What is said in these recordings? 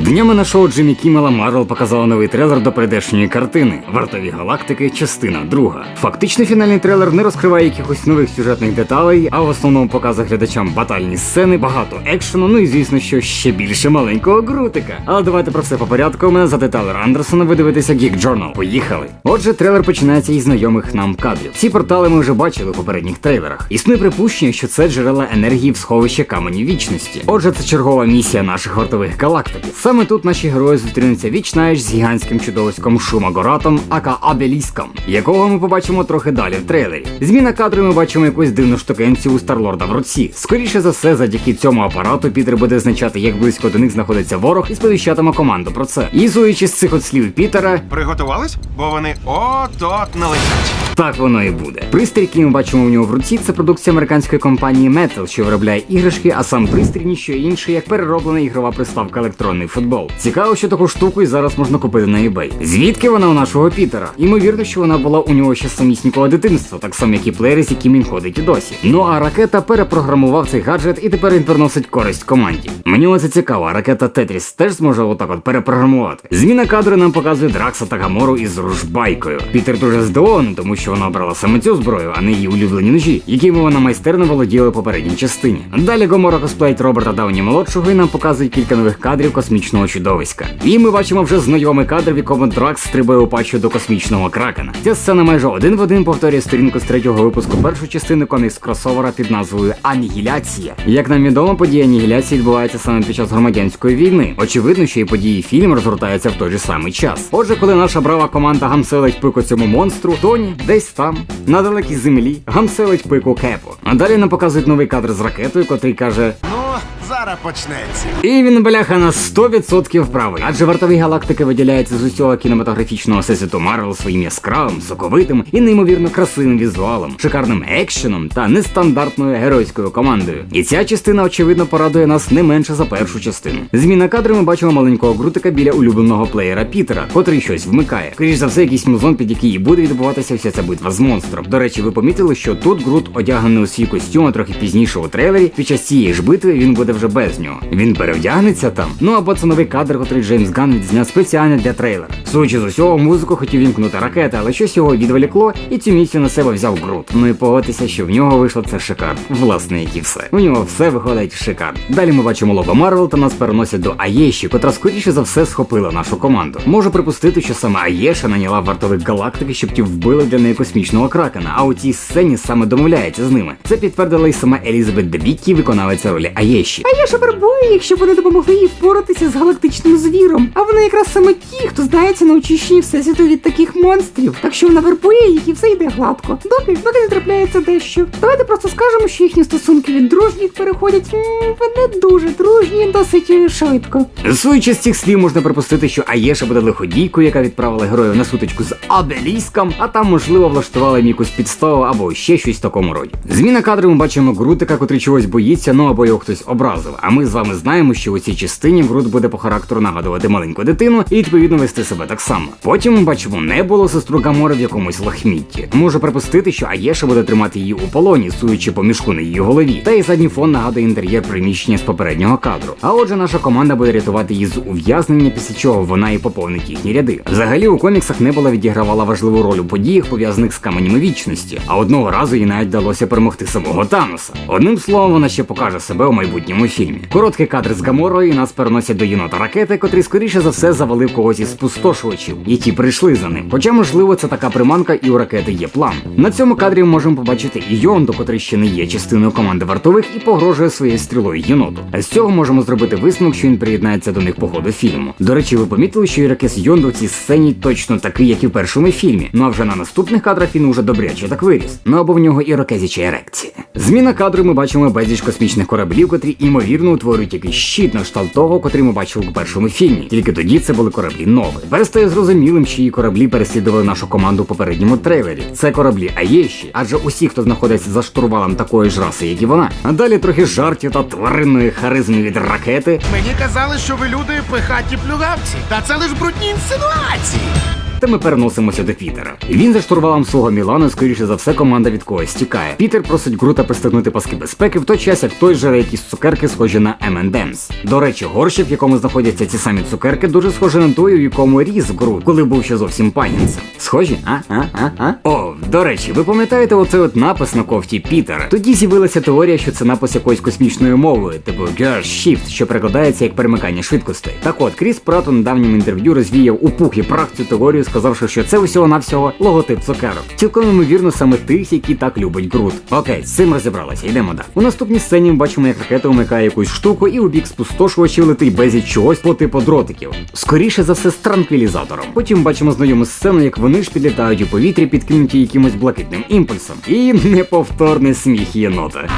Днями на шоу Джиммі Кіммела Марвел показала новий трейлер до прийдешньої картини Вартові галактики, частина друга. Фактично, фінальний трейлер не розкриває якихось нових сюжетних деталей, а в основному показує глядачам батальні сцени, багато екшену, ну і звісно, що ще більше маленького грутика. Але давайте про все по порядку. Мене звати Талер Андерсон, а ви дивитеся Geek Journal. Поїхали. Отже, трейлер починається із знайомих нам кадрів. Ці портали ми вже бачили у попередніх трейлерах. Існує припущення, що це джерела енергії в сховищі камені вічності. Отже, це чергова місія наших вартових галактик. Саме тут наші герої зустрінуться віч навіч з гігантським чудовиськом Шумагоратом, ака Абеліском, якого ми побачимо трохи далі в трейлері. Зміна кадру ми бачимо якусь дивну штукенцію у Старлорда в руці. Скоріше за все, завдяки цьому апарату Пітер буде значати, як близько до них знаходиться ворог, і сповіщатиме команду про це. І зуючи з цих от слів Пітера, Приготувались? Бо вони от-от налетять. так воно і буде. Пристрій, який ми бачимо у нього в руці, це продукція американської компанії Metal, що виробляє іграшки, а сам пристрій ніщо інше, як перероблена ігрова приставка електронний футбол. Цікаво, що таку штуку і зараз можна купити на eBay. Звідки вона у нашого Пітера? Ймовірно, що вона була у нього ще з самісінького дитинства, так само як і плеєри, з яким він ходить і досі. Ну а ракета перепрограмував цей гаджет, і тепер він приносить користь команді. Мені оце цікаво, ракета Тетріс теж зможе отак от перепрограмувати. Зміна кадру нам показує Дракса та Гамору із ружбайкою. Пітер дуже здивований, тому що вона обрала саме цю зброю, а не її улюблені ножі, якими вона майстерно володіла попередній частині. Далі Гомора косплеїть Роберта Дауні молодшого і нам показують кілька нових кадрів космічного чудовиська. І ми бачимо вже знайомий кадр, в якому Дракс стрибає у пащу до космічного кракена. Ця сцена майже один в один повторює сторінку з третього випуску першої частини комікс кросовера під назвою Анігіляція. Як нам відомо, події анігіляції відбуваються саме під час громадянської війни. Очевидно, що і події фільму розгортаються в той же самий час. Отже, коли наша брава команда гамселить пику цьому монстру, Тоні десь там, на далекій землі, гамселить пику Кепу. А далі нам показують новий кадр з ракетою, котрий каже. Зараз почнеться. І він бляха на 100% правий. Адже вартові галактики виділяються з усього кінематографічного всесвіту Марвел своїм яскравим, соковитим і неймовірно красивим візуалом, шикарним екшеном та нестандартною геройською командою. І ця частина, очевидно, порадує нас не менше за першу частину. Зміна кадру ми бачимо маленького грутика біля улюбленого плеєра Пітера, котрий щось вмикає. Скоріш за все, якийсь музон, під який буде відбуватися вся ця битва з монстром. До речі, ви помітили, що тут Грут одягнений у свій костюм, трохи пізніше у трейлері. Під час цієї ж битви він буде вже без нього. Він перевдягнеться там. Ну або це новий кадр, котрий Джеймс Ганн відзняв спеціально для трейлера. Судячи з усього, музику хотів вімкнути ракети, але щось його відволікло, і цю місію на себе взяв Грут. Ну і погодьтеся, що в нього вийшло це шикарно. Власне, як і все. У нього все виходить шикарно. Далі ми бачимо лого Марвел та нас переносять до Аєші, котра скоріше за все схопила нашу команду. Можу припустити, що саме Аєша наняла вартових галактики, щоб ті вбили для неї космічного кракена. А у цій сцені саме домовляється з ними. Це підтвердила й сама Елізабет Дебікі, виконавиця ролі Аєші. А я ж їх, щоб вони допомогли їй впоратися з галактичним звіром. А вони якраз саме ті, хто знається на очищенні всесвіту від таких монстрів. Так що вона вербує їх і все йде гладко. Доки, доки не трапляється дещо. Давайте просто скажемо, що їхні стосунки від дружніх переходять не дуже дружні досить е, швидко. Суючи з цих слів, можна припустити, що Аєша буде лиходійкою, яка відправила героїв на сутичку з Абеліском, а там, можливо, влаштувала їм якусь підставу або ще щось в такому роді. Зміна кадру ми бачимо Грутика, котрий чогось боїться, ну або його хтось образив. А ми з вами знаємо, що у цій частині Грут буде по характеру нагадувати маленьку дитину і відповідно вести себе так само. Потім бачимо неболо сестру Гамори в якомусь лахмітті. Можу припустити, що Аєша буде тримати її у полоні, суючи по мішку на її голові. Та й задній фон нагадує інтер'єр приміщення з попереднього кадру. А отже, наша команда буде рятувати її з ув'язнення, після чого вона і поповнить їхні ряди. Взагалі у коміксах Небола відігравала важливу роль у подіях, пов'язаних з каменями вічності. А одного разу їй навіть вдалося перемогти самого Таноса. Одним словом, вона ще покаже себе у майбутньому фільмі. Короткий кадр з Гаморою і нас переносять до єнота ракети, котрий скоріше за все завалив когось із спустошувачів, які прийшли за ним. Хоча, можливо, це така приманка, і у ракети є план. На цьому кадрі ми можемо побачити і Йонду, котрий ще не є частиною команди вартових і погрожує своєю стрілою єноту. А з цього можемо зробити висновок, що він приєднається до них по ходу фільму. До речі, ви помітили, що Іракес Йонду в цій сцені точно такий, як і в першому фільмі. Ну а вже на наступних кадрах він уже добряче так виріс. Ну або в нього ірокезіча ерекція. Зміна кадру ми бачимо безліч космічних кораблів, котрі імовірно утворюють якийсь щит на кшталт того, котрий ми бачили у першому фільмі. Тільки тоді це були кораблі нові. Тепер стає зрозумілим, її кораблі переслідували нашу команду у попередньому трейлері. Це кораблі Аєші, адже усі, хто знаходиться за штурвалом такої ж раси, як і вона. А далі трохи жартів та тваринної харизми від ракети. Мені казали, що ви люди пихаті плюгавці. Та це лиш брудні інсинуації. Та ми переносимося до Пітера. Він за штурвалом свого Мілану, скоріше за все, команда від когось тікає. Пітер просить Грута пристегнути паски безпеки в той час, як той жере якісь цукерки, схожі на M&M's. До речі, горщик, в якому знаходяться ці самі цукерки, дуже схожий на той, у якому ріс Грут, коли був ще зовсім панінцем. Схожі? А? А? А? А? О, до речі, ви пам'ятаєте оцей от напис на кофті Пітера? Тоді з'явилася теорія, що це напис якоюсь космічною мовою, типу Gear Shift, що перекладається як перемикання швидкостей. Так от, Кріс Прат у недавньому інтерв'ю розвіяв у пух і прах цю теорію, сказавши, що це усього-навсього логотип цукерок. Цілком ймовірно саме тих, які так любить Грут. Окей, з цим розібралися, йдемо далі. У наступній сцені ми бачимо, як ракета вмикає якусь штуку, і у бік спустошувачів летить безліч чогось по типу дротиків. Скоріше за все, з транквілізатором. Потім бачимо знайому сцену, як вони ж підлітають у повітрі, підкинуті якимось блакитним імпульсом. І неповторний сміх єнота.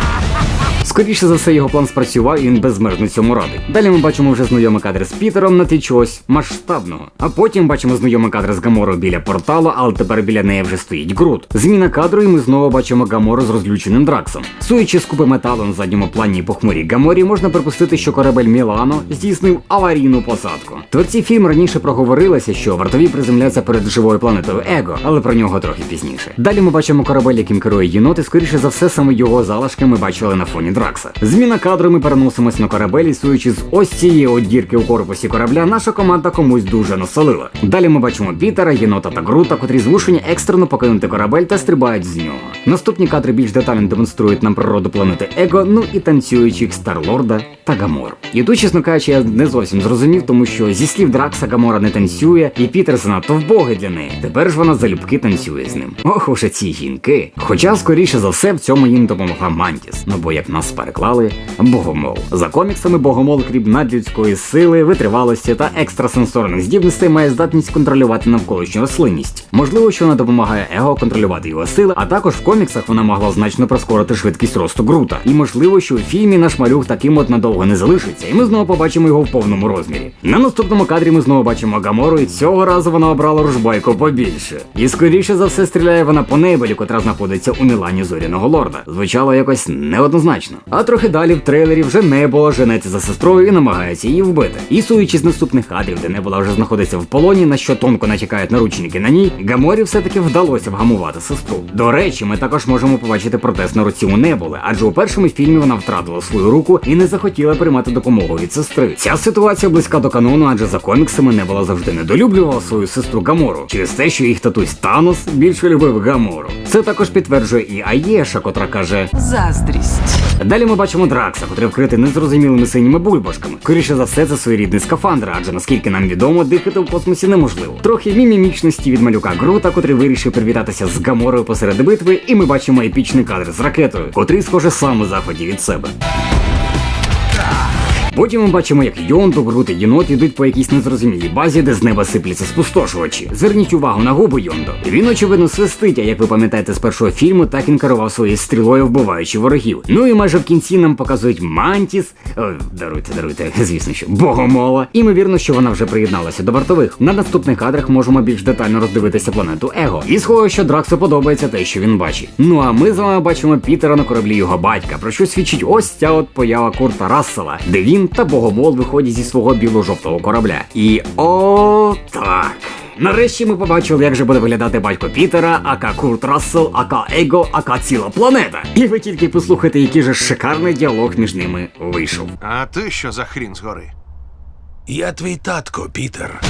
Скоріше за все, його план спрацював і він безмежно цьому радий. Далі ми бачимо вже знайомий кадр з Пітером на тлі чогось масштабного. А потім бачимо знайомий кадр з Гаморою біля порталу, але тепер біля неї вже стоїть Грут. Зміна кадру, і ми знову бачимо Гамору з розлюченим Драксом. Суючи з купи металу на задньому плані і похмурій Гаморі, можна припустити, що корабель Мілано здійснив аварійну посадку. Творці фільм раніше проговорилися, що вартові приземляться перед живою планетою Его, але про нього трохи пізніше. Далі ми бачимо корабель, яким керує єнот, і скоріше за все, саме його залишки ми бачили на фоні Дракса. Зміна кадру ми переносимось на корабель, і з ось цієї от дірки у корпусі корабля, наша команда комусь дуже насолила. Далі ми бачимо Пітера, єнота та Грута, котрі змушені екстрено покинути корабель та стрибають з нього. Наступні кадри більш детально демонструють нам природу планети Его, ну і танцюючих Старлорда та Гамор. І тут, чесно кажучи, я не зовсім зрозумів, тому що зі слів Дракса Гамора не танцює, і Пітер занадто вбогий для неї. Тепер ж вона залюбки танцює з ним. Ох уж ці жінки. Хоча, скоріше за все, в цьому їм допомогла Мантіс. Ну бо як нас переклали, богомол. За коміксами богомол, крім надлюдської сили, витривалості та екстрасенсорних здібностей, має здатність контролювати навколишню рослинність. Можливо, що вона допомагає Его контролювати його сили, а також в коміксах вона могла значно прискорити швидкість росту Грута. І можливо, що у фільмі наш малюк таким от надовго не залишиться, і ми знову побачимо його в повному розмірі. На наступному кадрі ми знову бачимо Гамору, і цього разу вона обрала ружбайку побільше. І скоріше за все стріляє вона по небелі, котра знаходиться у Мілані зоряного лорда. Звучало якось неоднозначно. А трохи далі в трейлері вже Небула женеться за сестрою і намагається її вбити. І суючи з наступних кадрів, де Небула вже знаходиться в полоні, на що тонко натякають наручники на ній, Гаморі все-таки вдалося вгамувати сестру. До речі, ми також можемо побачити протест на руці у Небули, адже у першому фільмі вона втратила свою руку і не захотіла приймати допомогу від сестри. Ця ситуація близька до канону, адже за коміксами Небула завжди недолюблювала свою сестру Гамору через те, що їх татусь Танос більше любив Гамору. Це також підтверджує і Аєша, котра каже. Заздрість. Далі ми бачимо Дракса, котрий вкритий незрозумілими синіми бульбашками. Скоріше за все, це своєрідний скафандр, адже наскільки нам відомо, дихати в космосі неможливо. Трохи мімімічності від малюка Грута, котрий вирішив привітатися з Гаморою посеред битви, і ми бачимо епічний кадр з ракетою, котрий, схоже, сам у заході від себе. Потім ми бачимо, як Йонду, Грут і єнот йдуть по якійсь незрозумілій базі, де з неба сипляться спустошувачі. Зверніть увагу на губи Йондо. Він, очевидно, свистить, а як ви пам'ятаєте з першого фільму, так він керував своєю стрілою, вбиваючи ворогів. Ну і майже в кінці нам показують Мантіс. О, даруйте, даруйте, звісно, що богомола. Імовірно, що вона вже приєдналася до вартових. На наступних кадрах можемо більш детально роздивитися планету Его. І схоже, що Драксу подобається те, що він бачить. Ну а ми з вами бачимо Пітера на кораблі його батька, про що свідчить ось ця от поява Курта Рассела, де він та богомол виходять зі свого біло-жовтого корабля. І о так. Нарешті ми побачили, як же буде виглядати батько Пітера, ака Курт Рассел, ака Его, ака ціла планета. І ви тільки послухайте, який же шикарний діалог між ними вийшов. А ти що за хрін згори? Я твій татко, Пітер.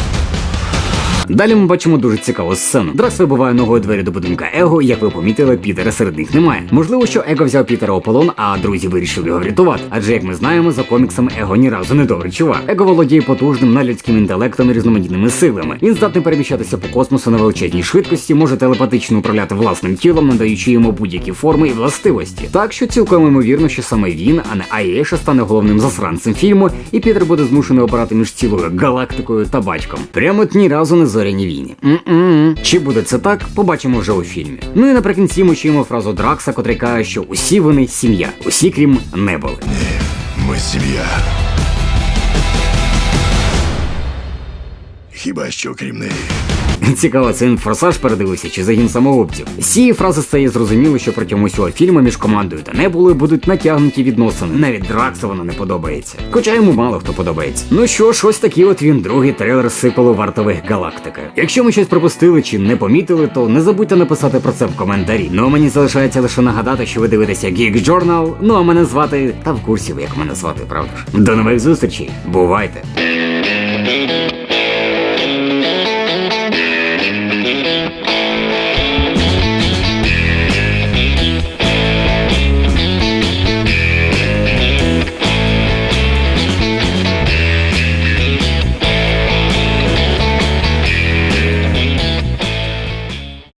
Далі ми бачимо дуже цікаву сцену. Дракс вибиває ногою двері до будинка Его, як ви помітили, Пітера серед них немає. Можливо, що Его взяв Пітера у полон, а друзі вирішили його врятувати. Адже, як ми знаємо, за коміксами Его ні разу не добрий чувак. Его володіє потужним надлюдським інтелектом і різноманітними силами. Він здатний переміщатися по космосу на величезній швидкості, може телепатично управляти власним тілом, надаючи йому будь-які форми і властивості. Так що цілком ймовірно, що саме він, а не Аєша, стане головним засранцем фільму, і Пітер буде змушений обирати між цілою галактикою та батьком. Прямо ні разу не зоряні війни. М-м-м. Чи буде це так, побачимо вже у фільмі. Ну і наприкінці ми чуємо фразу Дракса, котрий каже, що усі вони сім'я, усі крім Неболи. Ми сім'я. хіба що крім неї. Цікаво, це він форсаж передивився чи загін самогубців. З цієї фрази стає зрозуміло, що протягом усього фільму між командою та небулою будуть натягнуті відносини. Навіть Драксу вона не подобається. Хоча йому мало хто подобається. Ну що ж, ось такий от він другий трейлер сиквелу вартових галактика. Якщо ми щось пропустили чи не помітили, то не забудьте написати про це в коментарі. Ну а мені залишається лише нагадати, що ви дивитеся Geek Journal, Ну а мене звати та в курсі ви як мене звати, правда ж? До нових зустрічей. Бувайте!